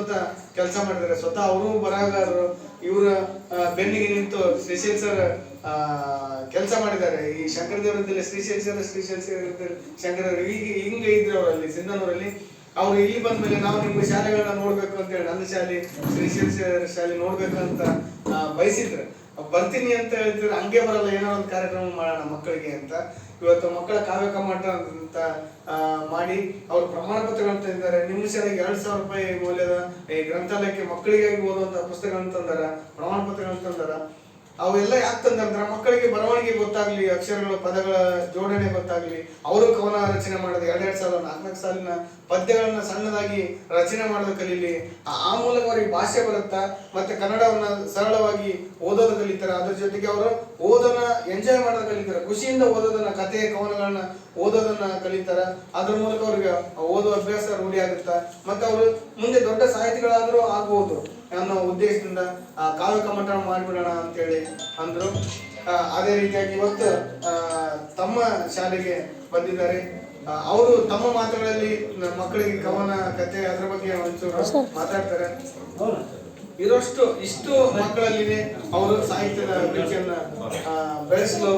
ಅಂತ ಕೆಲಸ ಮಾಡಿದ್ದಾರೆ ಸ್ವತಃ ಅವರು ಬರಹಗಾರರು, ಇವರ ಬೆನ್ನಿಗೆ ನಿಂತು ಶ್ರೀಶೈಲ್ ಸರ್ ಕೆಲಸ ಮಾಡಿದ್ದಾರೆ. ಈ ಶಂಕರ ದೇವರದಲ್ಲಿ ಶ್ರೀಶೈಲ್ ಸರ್ ಶ್ರೀಶೈಲ್ ಸರ್ ಶಂಕರ ದೇವರು ಈಗ ಹಿಂಗೆ ಇದ್ರು ಅವರಲ್ಲಿ ಸಿಂಧನೂರಲ್ಲಿ, ಅವ್ರು ಇಲ್ಲಿ ಬಂದ ಮೇಲೆ ನಾವು ನಿಮ್ಮ ಶಾಲೆಗಳನ್ನ ನೋಡ್ಬೇಕು ಅಂತ ಹೇಳಿ ನನ್ನ ಶಾಲೆ ಶ್ರೀಶೈಲ್ ಶಾಲೆ ನೋಡ್ಬೇಕು ಅಂತ ಬಯಸಿದ್ರು. ಬರ್ತೀನಿ ಅಂತ ಹೇಳ್ತಿದ್ರೆ ಹಂಗೆ ಬರಲ್ಲ ಏನೋ ಒಂದು ಕಾರ್ಯಕ್ರಮ ಮಾಡೋಣ ಮಕ್ಕಳಿಗೆ ಅಂತ. ಇವತ್ತು ಮಕ್ಕಳ ಕಾವ್ಯ ಕಮಾಟ ಅಂತ ಮಾಡಿ ಅವರು ಪ್ರಮಾಣ ಪತ್ರಗಳನ್ನ ತಂದಿದ್ದಾರೆ. ನಿಮ್ಮ ಶಾಲೆಗೆ ಎರಡ್ ಸಾವಿರ ರೂಪಾಯಿ ಮೌಲ್ಯದ ಈ ಗ್ರಂಥಾಲಯಕ್ಕೆ ಮಕ್ಕಳಿಗಾಗಿ ಓದುವಂತ ಪುಸ್ತಕಗಳನ್ನ ತಂದಾರ, ಪ್ರಮಾಣ ಪತ್ರಗಳನ್ನ ತಂದಾರ. ಅವೆಲ್ಲ ಯಾಕೆ ತಂದಂದ್ರ ಮಕ್ಕಳಿಗೆ ಬರವಣಿಗೆ ಗೊತ್ತಾಗ್ಲಿ, ಅಕ್ಷರಗಳ, ಪದಗಳ ಜೋಡಣೆ ಗೊತ್ತಾಗ್ಲಿ. ಅವರು ಕವನ ರಚನೆ ಮಾಡೋದು ಎರಡೆರಡು ಸಾಲ ನಾಲ್ಕು ಸಾಲಿನ ಪದ್ಯಗಳನ್ನ ಸಣ್ಣದಾಗಿ ರಚನೆ ಮಾಡೋದು ಕಲೀಲಿ. ಆ ಆ ಮೂಲಕ ಅವರಿಗೆ ಭಾಷೆ ಬರುತ್ತಾ? ಮತ್ತೆ ಕನ್ನಡವನ್ನ ಸರಳವಾಗಿ ಓದೋದು ಕಲಿತಾರೆ. ಅದ್ರ ಜೊತೆಗೆ ಅವರು ಓದನ ಎಂಜಾಯ್ ಮಾಡೋದು ಕಲಿತಾರೆ. ಖುಷಿಯಿಂದ ಓದೋದನ್ನ, ಕಥೆ, ಕವನಗಳನ್ನ ಓದೋದನ್ನ ಕಲಿತಾರ. ಅದ್ರ ಮೂಲಕ ಅವ್ರಿಗೆ ಓದೋ ಅಭ್ಯಾಸ ರೂಢಿ ಆಗುತ್ತಾ? ಮತ್ತೆ ಅವರು ಮುಂದೆ ದೊಡ್ಡ ಸಾಹಿತಿಗಳಾದರೂ ಆಗ್ಬೋದು. ಅನ್ನೋ ಉದ್ದೇಶದಿಂದ, ಆ ಕಾವ್ಯ ಕಮಟ ಮಾಡಿಬಿಡೋಣ ಅಂತೇಳಿ ಅಂದ್ರು. ಅದೇ ರೀತಿಯಾಗಿ ಇವತ್ತು ತಮ್ಮ ಶಾಲೆಗೆ ಬಂದಿದ್ದಾರೆ. ಅವರು ತಮ್ಮ ಮಾತುಗಳಲ್ಲಿ ಮಕ್ಕಳಿಗೆ ಕವನ ಕತೆ ಅದ್ರ ಬಗ್ಗೆ ಒಂಚೂರು ಮಾತಾಡ್ತಾರೆ. ಇರೋಷ್ಟು, ಇಷ್ಟು ಮಕ್ಕಳಲ್ಲಿ ಅವರು ಸಾಹಿತ್ಯದ ರುಚಿಯನ್ನ ಬೆಳೆಸಲು.